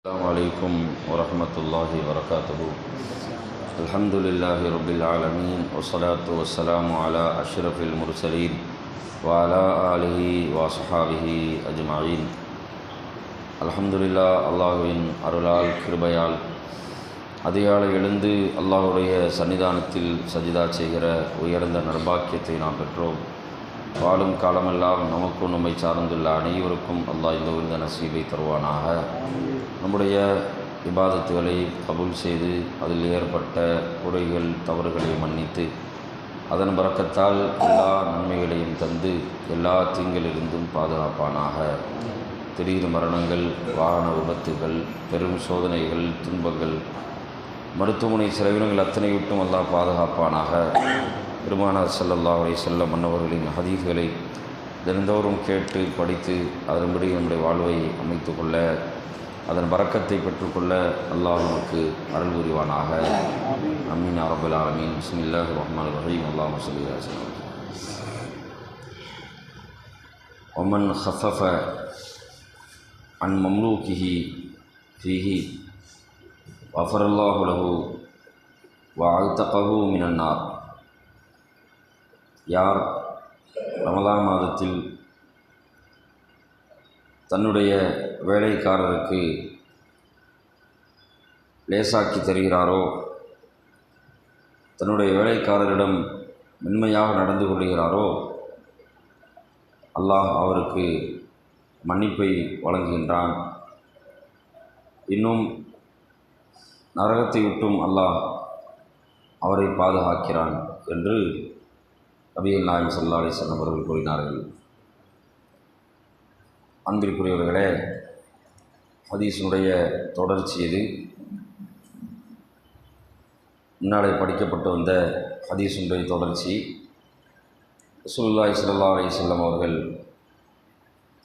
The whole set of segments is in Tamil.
السلام عليكم ورحمة الله وبركاته الحمد لله رب العالمين والصلاة والسلام على أشرف المرسلين وعلى آله وصحابه أجمعين الحمد لله அல்லாஹுவின் அருளால் கிருபையால் அதிகாலை எழுந்து அல்லாஹுடைய சன்னிதானத்தில் சஜிதா செய்கிற உயர்ந்த நர்பாக்கியத்தை நாம் பெற்றோம் வாழும் காலமெல்லாம் நமக்கும் நம்மை சார்ந்துள்ள அனைவருக்கும் அல்லாஹ் இந்த நசீபை தருவானாக. நம்முடைய இபாதத்துகளை கபூல் செய்து அதில் ஏற்பட்ட குறைகள் தவறுகளை மன்னித்து அதன் பறக்கத்தால் எல்லா நன்மைகளையும் தந்து எல்லா தீங்கிலிருந்தும் பாதுகாப்பானாக. திடீர் மரணங்கள் வாகன விபத்துகள் பெரும் சோதனைகள் துன்பங்கள் மருத்துவமனை செலவினங்கள் அத்தனை விட்டும் அல்லாஹ் பாதுகாப்பானாக. பெருமானார் சல்லல்லா அலி செல்லம் மன்னவர்களின் ஹதீஃகளை தினந்தோறும் கேட்டு படித்து அதன்படி நம்முடைய வாழ்வை அமைத்து கொள்ள அதன் வரக்கத்தை பெற்றுக்கொள்ள அல்லாஹ் நமக்கு அருள் புரிவானாக. அமீன் அரபுல் ஆலமீன். பிஸ்மில்லா ரஹ்மான் ரஹீம். அல்லாஹ் சொல்லி ஒமன் ஹஃபஃப அன் மம்லூக்கிஹி ஃபிஹி வஃபரல்லாஹுலஹு பகு மினன்னார் யார் ரமலான் மாதத்தில் தன்னுடைய வேலைக்காரருக்கு லேசாக்கி தருகிறாரோ? தன்னுடைய வேலைக்காரரிடம் மென்மையாக நடந்து கொள்கிறாரோ? அல்லாஹ் அவருக்கு மன்னிப்பை வழங்குகின்றான். இன்னும் நரகத்தை விட்டும் அல்லாஹ் அவரை பாதுகாக்கிறான் என்று நபிகள் நாயம் சல்லா அலிஸ்லாம் அவர்கள் கூறினார்கள். அன்பிற்குரியவர்களே ஹதீஸினுடைய தொடர்ச்சி இது முன்னாலே படிக்கப்பட்டு வந்த ஹதீஸுடைய தொடர்ச்சி. சுல்லாய் சல்லா அலி செல்லம் அவர்கள்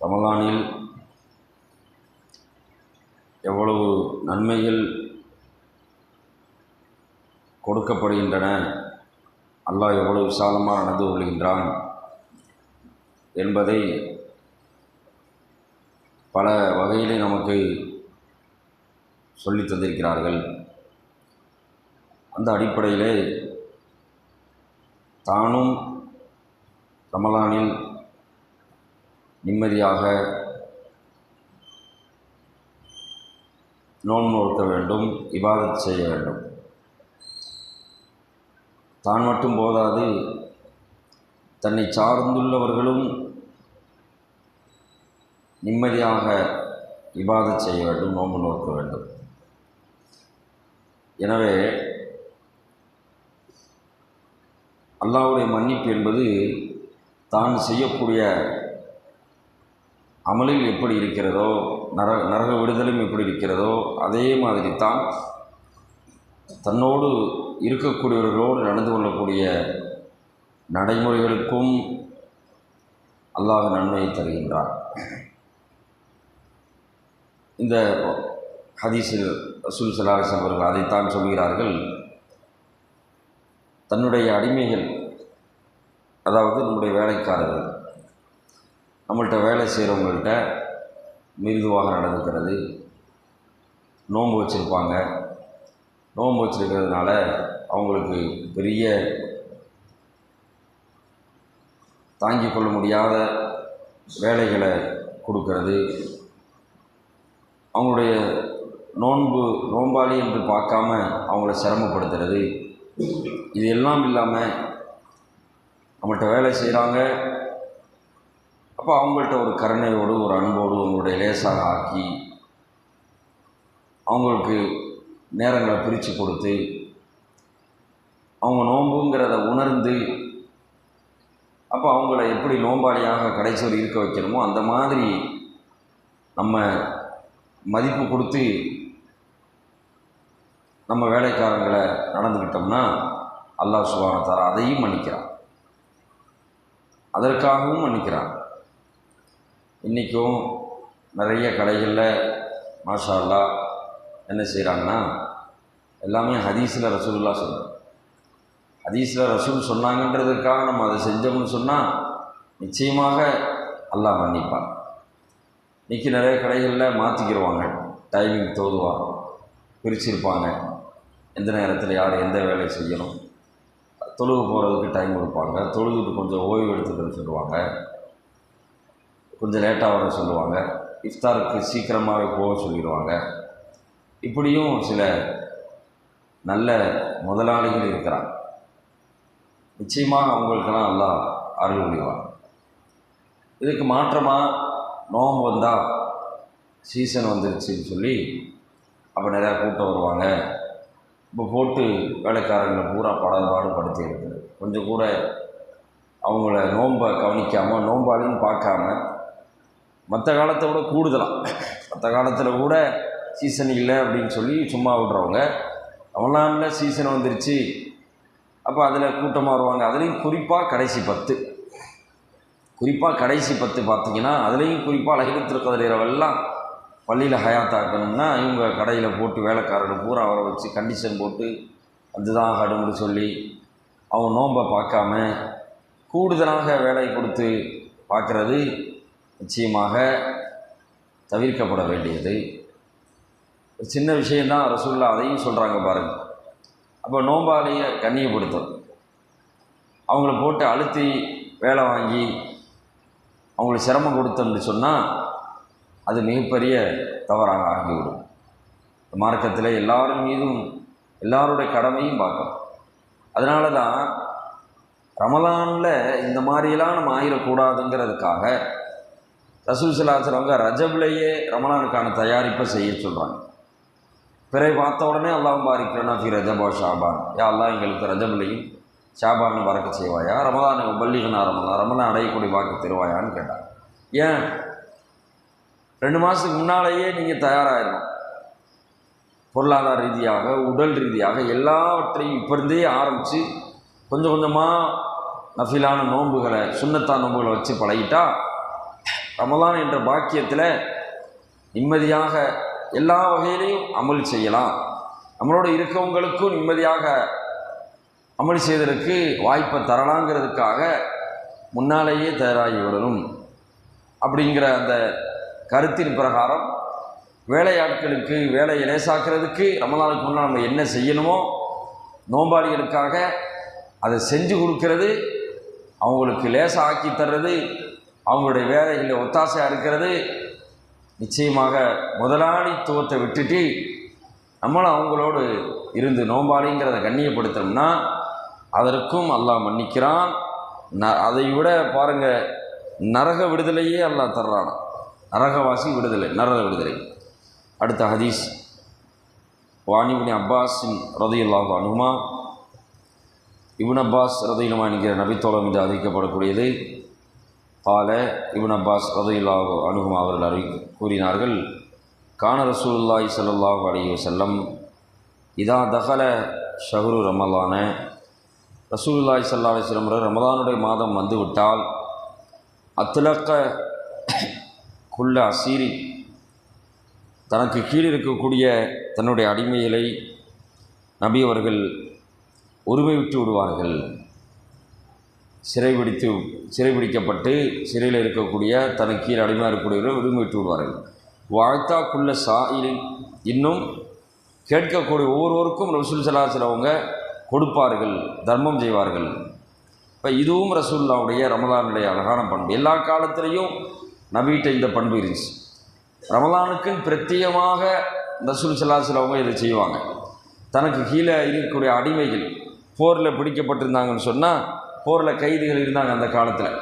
ரமலானில் எவ்வளவு நன்மைகள் கொடுக்கப்படுகின்றன? அல்லாஹ் எவ்வளவு விசாலமாக நடந்து கொள்கின்றான் என்பதை பல வகையிலே நமக்கு சொல்லி தந்திருக்கிறார்கள். அந்த அடிப்படையிலே தானும் ரமலானில் நிம்மதியாக நோன்பு நோக்க வேண்டும் இபாதத் செய்ய வேண்டும். தான் மட்டும் போதாது தன்னை சார்ந்துள்ளவர்களும் நிம்மதியாக இபாதை செய்ய வேண்டும் நோம்பு நோக்க வேண்டும். எனவே அல்லாவுடைய மன்னிப்பு என்பது தான் செய்யக்கூடிய அமலில் எப்படி இருக்கிறதோ நர நரக விடுதலும் எப்படி இருக்கிறதோ அதே மாதிரி தான் தன்னோடு இருக்கக்கூடியவர்களோடு நடந்து கொள்ளக்கூடிய நடைமுறைகளுக்கும் அல்லாஹ் நன்மையை தருகின்றார் இந்த ஹதீஸில் ரசூல் சலாஹம் அவர்கள் அதைத்தான் சொல்கிறார்கள். தன்னுடைய அடிமைகள் அதாவது நம்முடைய வேலைக்காரர்கள் நம்மள்கிட்ட வேலை செய்கிறவங்கள்ட்ட மிருதுவாக நடந்துக்கிறது நோன்பு வச்சுருப்பாங்க நோன்பு வச்சுருக்கிறதுனால அவங்களுக்கு பெரிய தாங்கிக் கொள்ள முடியாத வேலைகளை கொடுக்கறது. அவங்களுடைய நோன்பு நோம்பாளி என்று பார்க்காம அவங்கள சிரமப்படுத்துறது. இது எல்லாம் இல்லாமல் நம்மள்கிட்ட வேலை செய்கிறாங்க அப்போ அவங்கள்ட்ட ஒரு கருணையோடு ஒரு அன்போடு அவங்களுடைய லேசாக ஆக்கி அவங்களுக்கு நேரங்களை பிரித்து கொடுத்து அவங்க நோம்புங்கிறத உணர்ந்து அப்போ அவங்கள எப்படி நோம்பாளியாக கடைசியில் இருக்க வைக்கணுமோ அந்த மாதிரி நம்ம மதிப்பு கொடுத்து நம்ம வேலைக்காரங்களை நடந்துக்கிட்டோம்னா அல்லாஹ் சுபானத்தார அதையும் மன்னிக்கிறான். அதற்காகவும் மன்னிக்கிறான். இன்றைக்கும் நிறைய கடைகளில் மாஷா அல்லா என்ன செய்கிறாங்கன்னா எல்லாமே ஹதீஸில் ரசூலுல்லா சொல்கிறாங்க ஹதீஸில் ரசூல் சொன்னாங்கன்றதுக்காக நம்ம அதை செஞ்சோம்னு சொன்னால் நிச்சயமாக அல்லாஹ் மன்னிப்பான். இன்றைக்கி நிறைய கடைகளில் மாற்றிக்கிடுவாங்க டைமிங் தோதுவாக பிரிச்சிருப்பாங்க. எந்த நேரத்தில் யார் எந்த வேலையை செய்யணும்? தொழுகு போகிறதுக்கு டைம் கொடுப்பாங்க. தொழுதுட்டு கொஞ்சம் ஓய்வு எடுத்துக்கிட்டு சொல்லுவாங்க. கொஞ்சம் லேட்டாக வர சொல்லுவாங்க. இஃப்தாருக்கு சீக்கிரமாகவே போக சொல்லிடுவாங்க. இப்படியும் சில நல்ல முதலாளிகள் இருக்கிறாங்க. நிச்சயமாக அவங்களுக்கெல்லாம் நல்லா அருள் முடிவாங்க இதுக்கு மாற்றமாக நோம்பு வந்தால் சீசன் வந்துருச்சுன்னு சொல்லி அப்போ நிறையா கூட்டம் வருவாங்க. இப்போ போட்டு வேலைக்காரங்களை பூரா படாத பாடுபடுத்தி இருக்குது கொஞ்சம் கூட அவங்கள நோன்பை கவனிக்காமல் நோம்பாளின்னு பார்க்காம மற்ற காலத்தை விட கூடுதலாக மற்ற காலத்தில் கூட சீசன் இல்லை அப்படின்னு சொல்லி சும்மா விடுறவங்க ரமலானில் சீசன் வந்துருச்சு. அப்போ அதில் கூட்டமாக வருவாங்க அதுலேயும் குறிப்பாக கடைசி பத்து. குறிப்பாக கடைசி பத்து பார்த்தீங்கன்னா அதுலேயும் குறிப்பாக லகிரத்தில் கதிரவெல்லாம் பள்ளியில் ஹயாத்தாக்கணும்னா இவங்க கடையில் போட்டு வேலைக்காரர்கள் பூரா வர வச்சு கண்டிஷன் போட்டு அதுதான் கடுமுடி சொல்லி அவங்க நோன்பை பார்க்காம கூடுதலாக வேலை கொடுத்து பார்க்குறது நிச்சயமாக தவிர்க்கப்பட வேண்டியது. சின்ன விஷயந்தான் ரசூல்லா அதையும் சொல்கிறாங்க பாருங்கள் அப்போ நோம்பாளியை கண்ணியப்படுத்தும். அவங்கள போட்டு அழுத்தி வேலை வாங்கி அவங்களுக்கு சிரமம் கொடுத்தோம்னு சொன்னால் அது மிகப்பெரிய தவறாக ஆகிவிடும். மார்க்கத்தில் எல்லாரும் மீதும் எல்லாருடைய கடமையும் பார்க்கணும் அதனால தான் ரமலானில் இந்த மாதிரியெல்லாம் நம்ம ஆயிடக்கூடாதுங்கிறதுக்காக ரசூல் சலாச்சலவங்க ரஜப்லேயே ரமலானுக்கான தயாரிப்பை செய்ய சொல்கிறாங்க பிறகு பார்த்த உடனே அல்லாஹும் பாரிக்கிறனா ஃபி ரஜபா ஷாபான். யா அல்லா எங்களுக்கு ரஜப்லையும் ஷாபான் வரக்க செய்வாயா? ரமலான் பள்ளிகனா ரமதான் ரமதான் அடையக்கூடிய வாக்கு தருவாயான்னு கேட்டாங்க ஏன்? ரெண்டு மாதத்துக்கு முன்னாலேயே நீங்கள் தயாராகிடணும் பொருளாதார ரீதியாக உடல் ரீதியாக எல்லாவற்றையும் இப்போ இருந்தே ஆரம்பித்து கொஞ்சம் கொஞ்சமாக நஃபிலான நோன்புகளை சுண்ணத்தா நோன்புகளை வச்சு பழகிட்டா ரமலான் என்ற பாக்கியத்தில் நிம்மதியாக எல்லா வகையிலையும் அமல் செய்யலாம். நம்மளோட இருக்கவங்களுக்கும் நிம்மதியாக அமல் செய்வதற்கு வாய்ப்பை தரலாங்கிறதுக்காக முன்னாலேயே தயாராகி விடணும். அப்படிங்கிற அந்த கருத்தின் பிரகாரம் வேலையாட்களுக்கு வேலையை லேசாக்கிறதுக்கு ரமலானுக்கு முன்னால் நம்ம என்ன செய்யணுமோ நோம்பாளிகளுக்காக அதை செஞ்சு கொடுக்கறது அவங்களுக்கு லேசாக ஆக்கி தர்றது அவங்களுடைய வேலைகளில் ஒத்தாசையாக இருக்கிறது நிச்சயமாக முதலாளித்துவத்தை விட்டுட்டு நம்மளும் அவங்களோடு இருந்து நோம்பாளிங்கிறத கண்ணியப்படுத்தணும்னா அதற்கும் அல்லாஹ் மன்னிக்கிறான். ந அதை விட பாருங்கள் நரக விடுதலையே அல்லாஹ் தர்றான்? நரகவாசி விடுதலை நரக விடுதலை. அடுத்த ஹதீஸ். வாணிபுனி அப்பாஸின் ரதையில்லாஹு அனுமா இபுன் அப்பாஸ் ரதையிலுமா என்கிற நபித்தோளம் என்று அறிவிக்கப்படக்கூடியது பால இபுன் அப்பாஸ் ரதையில்லாஹு அணுகும் அவர்கள் அறிவி கூறினார்கள் கான ரசூல்லாய் சல்லாஹ் அலைஹி செல்லம் இதா தகல ஷஹரு ரமலான ரசூல்லாய் ஸல்லல்லாஹு அலைஹி ரமலானுடைய மாதம் வந்துவிட்டால் அத்துலக்க குள்ள அசீரி தனக்கு கீழ் இருக்கக்கூடிய தன்னுடைய அடிமைகளை நபி அவர்கள் உரிமை விட்டு விடுவார்கள். சிறைபிடித்து சிறைபிடிக்கப்பட்டு சிறையில் இருக்கக்கூடிய தனக்கு கீழ் அடிமையாக இருக்கக்கூடியவர்கள் உரிமை விட்டு விடுவார்கள். வாழ்த்தாக்குள்ள சாயிலில் இன்னும் கேட்கக்கூடிய ஒவ்வொருவருக்கும் ரசூல் சலாசிலவங்க கொடுப்பார்கள் தர்மம் செய்வார்கள். இப்போ இதுவும் ரசூல்லாவுடைய ரமலானுடைய அழகான பண்பு. எல்லா காலத்திலையும் நபிகிட்ட இந்த பண்பு இருந்துச்சு. ரமலானுக்குன்னு பிரத்யேகமாக ரசூல் சலாசிலவங்க இதை செய்வாங்க. தனக்கு கீழே இருக்கக்கூடிய அடிமைகள் போரில் பிடிக்கப்பட்டிருந்தாங்கன்னு சொன்னால் போரில் கைதிகள் இருந்தாங்க அந்த காலத்தில்.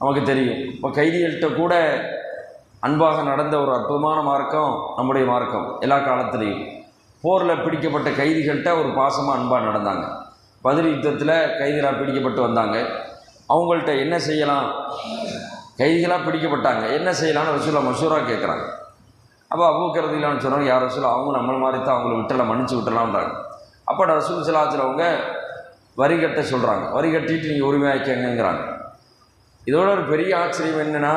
நமக்கு தெரியும். இப்போ கைதிகள்கிட்ட கூட அன்பாக நடந்த ஒரு அற்புதமான மார்க்கம் நம்முடைய மார்க்கம் எல்லா காலத்துலேயும். போரில் பிடிக்கப்பட்ட கைதிகள்கிட்ட ஒரு பாசமாக அன்பாக நடந்தாங்க. பதில் யுத்தத்தில் கைதிகளாக பிடிக்கப்பட்டு வந்தாங்க. அவங்கள்ட்ட என்ன செய்யலாம்? கைதிகளாக பிடிக்கப்பட்டாங்க. என்ன செய்யலாம்னு ரசூலா மசூரா கேட்குறாங்க அப்போ அபூக்கிறதுலான்னு சொன்னாங்க யார் ரசூலா அவங்க நம்மள மாதிரி தான் அவங்கள விட்டலாம் மன்னிச்சு விட்டலாம்ன்றாங்க. அப்போ ரசூல் சிலாச்சில் அவங்க வரி கட்ட சொல்கிறாங்க வரி கட்டிட்டு நீங்கள் உரிமையாக்கங்கிறாங்க இதோட ஒரு பெரிய ஆச்சரியம் என்னென்னா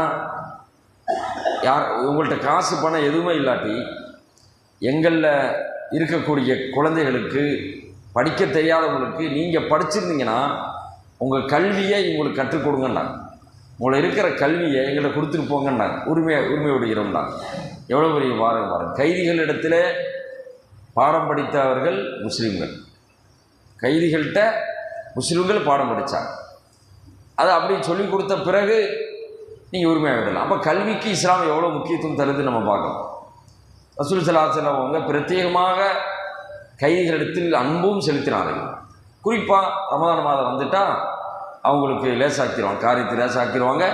யார் உங்கள்கிட்ட காசு பணம் எதுவுமே இல்லாட்டி எங்களில் இருக்கக்கூடிய குழந்தைகளுக்கு படிக்க தெரியாதவங்களுக்கு நீங்கள் படிச்சிருந்தீங்கன்னா உங்கள் கல்வியை உங்களுக்கு கற்றுக் கொடுங்கன்னாங்க. உங்களை இருக்கிற கல்வியை எங்களை கொடுத்துட்டு போங்கன்னாங்க. உரிமையை உரிமை எவ்வளோ பெரிய பாரம் பாருங்க கைதிகளிடத்தில் பாடம் படித்தவர்கள் முஸ்லீம்கள். கைதிகள்கிட்ட முஸ்லீம்கள் பாடம் படித்தாங்க அதை அப்படி சொல்லி கொடுத்த பிறகு நீங்கள் உரிமையாக விடலாம் அப்போ கல்விக்கு இஸ்லாம் எவ்வளோ முக்கியத்துவம் தருது நம்ம பார்க்கலாம் ரசூல் சலாசலம் அவங்க பிரத்யேகமாக கைகளிடத்தில் அன்பும் செலுத்தினார்கள். குறிப்பாக ரமதான மாதம் வந்துட்டால் அவங்களுக்கு லேசாக்கிடுவாங்க காரியத்தை லேசாக்கிடுவாங்க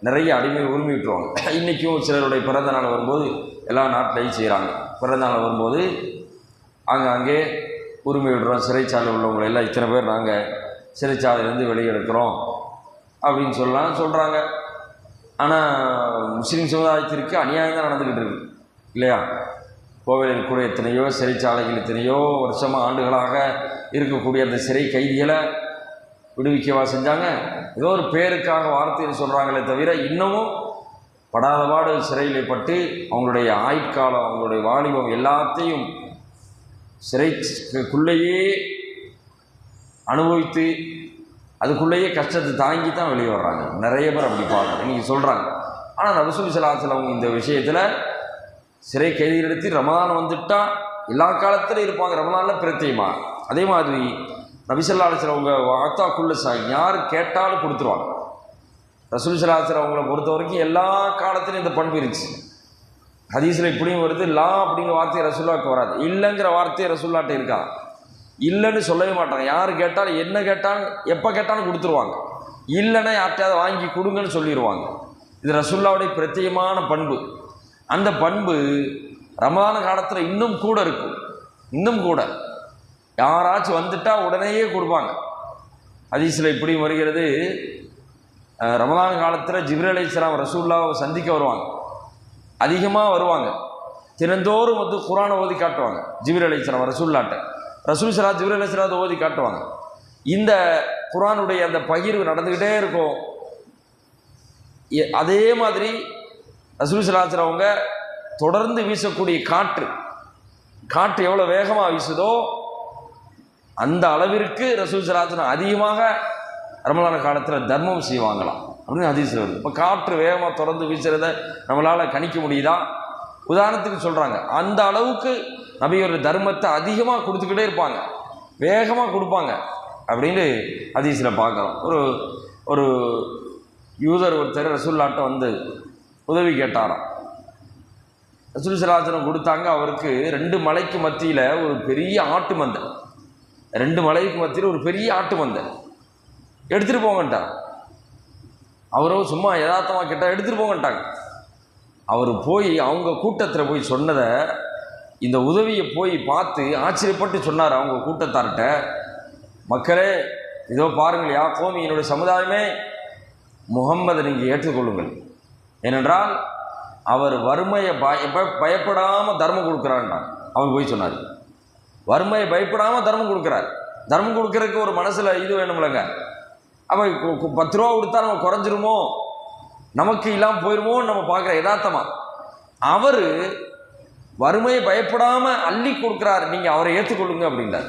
நிறைய அடிமை உரிமை விட்டுருவாங்க. இன்றைக்கும் சிலருடைய பிறந்த நாள் வரும்போது எல்லா நாட்டிலையும் செய்கிறாங்க பிறந்த நாள் வரும்போது ஆங்காங்கே உரிமை விடுறோம் சிறைச்சாலை உள்ளவங்களை எல்லாம் இத்தனை பேர் நாங்கள் சிறைச்சாலையிலேருந்து வெளியெடுக்கிறோம் அப்படின்னு சொல்லலாம் சொல்கிறாங்க ஆனால் முஸ்லீம் சமுதாயத்திற்கு அநியாயம் தான் நடந்துக்கிட்டு இருக்கு இல்லையா? கோவிலில் கூட எத்தனையோ சிறைச்சாலைகள் எத்தனையோ வருஷமாக ஆண்டுகளாக இருக்கக்கூடிய அந்த சிறை கைதிகளை விடுவிக்கவா செஞ்சாங்க? ஏதோ ஒரு பேருக்காக வார்த்தைன்னு சொல்கிறாங்களே தவிர இன்னமும் படாதபாடு சிறையில் பட்டு அவங்களுடைய ஆயுட்காலம் அவங்களுடைய வாலிபம் எல்லாத்தையும் சிறைக்குள்ளேயே அனுபவித்து அதுக்குள்ளேயே கஷ்டத்தை தாங்கி தான் வெளியே வர்றாங்க. நிறைய பேர் அப்படி பார்க்குறோம் இன்றைக்கி சொல்கிறாங்க ஆனால் ரசூல் சலாஹல் அவங்க இந்த விஷயத்தில் சிறை கைதிகளிடத்தில் ரமதான் வந்துட்டால் எல்லா காலத்திலும் இருப்பாங்க. ரமதானில் பிரத்தியமா அதே மாதிரி நபிசல்லா அவங்க வாத்தாக்குள்ள சா யார் கேட்டாலும் கொடுத்துருவாங்க. ரசூல் சலாஹர் அவங்கள பொறுத்த வரைக்கும் எல்லா காலத்திலும் இந்த பண்பு இருந்துச்சு. ஹதீஸில் இப்படியும் வருது லா அப்படிங்கிற வார்த்தை ரசூல்லாவுக்கு வராது. இல்லைங்கிற வார்த்தையை ரசூல்லாட்ட இருக்கா? இல்லைன்னு சொல்லவே மாட்டாங்க. யார் கேட்டாலும் என்ன கேட்டாலும் எப்போ கேட்டாலும் கொடுத்துருவாங்க. இல்லைன்னா யார்கிட்டயாவது வாங்கி கொடுங்கன்னு சொல்லிடுவாங்க இது ரசுல்லாவுடைய பிரத்யேகமான பண்பு. அந்த பண்பு ரமதான காலத்தில் இன்னும் கூட இருக்கும். இன்னும் கூட. யாராச்சும் வந்துட்டால் உடனேயே கொடுப்பாங்க. ஹதீஸில் இப்படி வருகிறது. ரமதான காலத்தில் ஜிப்ரல் அலைஹிஸ்ஸலாம் ரசூல்லாவை சந்திக்க வருவாங்க. அதிகமாக வருவாங்க. தினந்தோறும் வந்து குரானை ஓதி காட்டுவாங்க ஜிப்ரல் அலைஹிஸ்ஸலாம் ரசூல்லாட்ட. ரசூல் சலா ஜிப்ரல் அலைஹிஸ்ஸலாம் ஓதி காட்டுவாங்க. இந்த குரானுடைய அந்த பகிர்வு நடந்துக்கிட்டே இருக்கும். எ- அதே மாதிரி ரசூல் சலாச்சர் அவங்க தொடர்ந்து வீசக்கூடிய காற்று காற்று எவ்வளோ வேகமாக வீசுதோ அந்த அளவிற்கு ரசூல் சலாச்சரம் அதிகமாக ரமலான காலத்தில் தர்மம் செய்வாங்களாம். அப்படின்னு அதிசயம் வருது. இப்போ காற்று வேகமாக தொடர்ந்து வீசுறத நம்மளால் கணிக்க முடியுதா? உதாரணத்துக்கு சொல்கிறாங்க அந்த அளவுக்கு நபியோட தர்மத்தை அதிகமாக கொடுத்துக்கிட்டே இருப்பாங்க. வேகமாக கொடுப்பாங்க. அப்படின்னு அதிசயில் பார்க்குறோம் ஒரு ஒரு யூதர் ஒருத்தர் ரசூல்லாட்ட வந்து உதவி கேட்டாராம். ரசூல் சலாச்சனம் கொடுத்தாங்க. அவருக்கு ரெண்டு மலைக்கு மத்தியில் ஒரு பெரிய ஆட்டு மந்தை. ரெண்டு மலைக்கு மத்தியில் ஒரு பெரிய ஆட்டு மந்தை. எடுத்துகிட்டு போங்கன்ட்டார் அவரோ சும்மா யதார்த்தமாக கேட்டால் எடுத்துகிட்டு போங்கன்ட்டாங்க. அவர் போய் அவங்க கூட்டத்தில் போய் சொன்னதை இந்த உதவியை போய் பார்த்து ஆச்சரியப்பட்டு சொன்னார் அவங்க கூட்டத்தார்கிட்ட மக்களே இதோ பாருங்கள் யா கோமி என்னுடைய சமுதாயமே முகம்மதை நீங்கள் ஏற்றுக்கொள்ளுங்கள். ஏனென்றால் அவர் வறுமையை பய பயப்படாமல் தர்மம் கொடுக்குறான்டான் அவர் போய் சொன்னார். வறுமையை பயப்படாமல் தர்மம் கொடுக்குறார். தர்மம் கொடுக்குறதுக்கு ஒரு மனசில் இது வேணும்லங்க. அப்போ பத்து ரூபா கொடுத்தா நம்ம குறைஞ்சிருமோ? நமக்கு இல்லாமல் போயிருமோன்னு நம்ம பார்க்குற யதார்த்தமாக அவர் வறுமையை பயப்படாமல் அள்ளி கொடுக்குறாரு. நீங்கள் அவரை ஏற்றுக்கொள்ளுங்க அப்படின்றார்.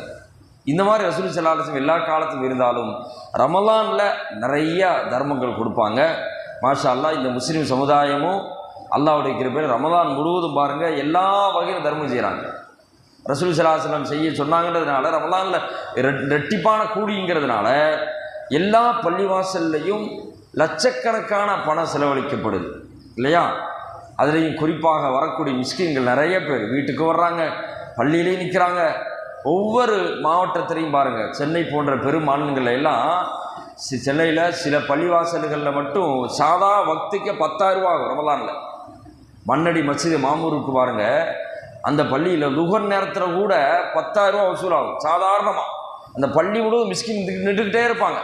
இந்த மாதிரி ரசூல் செல்லாலசம் எல்லா காலத்தும் இருந்தாலும் ரமலானில் நிறைய தர்மங்கள் கொடுப்பாங்க. மாஷா அல்லாஹ் இந்த முஸ்லீம் சமுதாயமும் அல்லாவுடைய கிருபையில் ரமலான் முழுவதும் பாருங்கள் எல்லா வகையிலும் தர்மம் செய்கிறாங்க ரசூல் சலாஹலம் செய்ய சொன்னாங்கன்றதுனால ரமலானில் ரெட்- ரெட்டிப்பான கூடிங்கிறதுனால எல்லா பள்ளிவாசல்லையும் லட்சக்கணக்கான பணம் செலவழிக்கப்படுது. இல்லையா? அதுலேயும் குறிப்பாக வரக்கூடிய மிஸ்கின்கள் நிறைய பேர் வீட்டுக்கு வர்றாங்க பள்ளியிலையும் நிற்கிறாங்க ஒவ்வொரு மாவட்டத்திலையும் பாருங்கள் சென்னை போன்ற பெருமாநிலங்கள் எல்லாம் சென்னையில் சில பள்ளிவாசல்களில் மட்டும் சாதா பக்திக்கு பத்தாயிரரூபா ஆகும் ரமலானில். மண்ணடி மஸ்ஜிது மாமூருக்கு பாருங்கள் அந்த பள்ளியில் லுகர் நேரத்தில் கூட பத்தாயிரரூபா வசூல் வசூலாகும் சாதாரணமாக அந்த பள்ளி முழுவதும் மிஸ்கின் நின்றுக்கிட்டே இருப்பாங்க.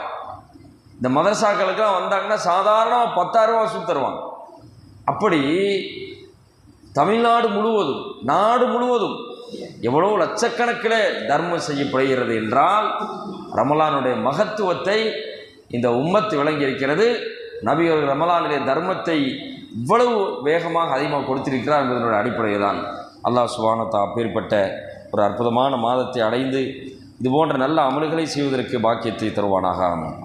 இந்த மதரசாக்களுக்கெல்லாம் வந்தாங்கன்னா சாதாரணமாக பத்தாயிரரூபா வசூல் தருவாங்க. அப்படி தமிழ்நாடு முழுவதும் நாடு முழுவதும் எவ்வளோ லட்சக்கணக்கில் தர்மம் செய்யப்படுகிறது என்றால் ரமலானுடைய மகத்துவத்தை இந்த உம்மத்து விளங்கி இருக்கிறது ரமலானுடைய தர்மத்தை இவ்வளவு வேகமாக அதிகமாக கொடுத்திருக்கிறார் என்பதனுடைய அடிப்படையில் தான் அல்லாஹ் சுபானத்தா அப்பேற்பட்ட ஒரு அற்புதமான மாதத்தை அடைந்து இது போன்ற நல்ல அமல்களை செய்வதற்கு பாக்கியத்தை தருவானாக. ஆமென்.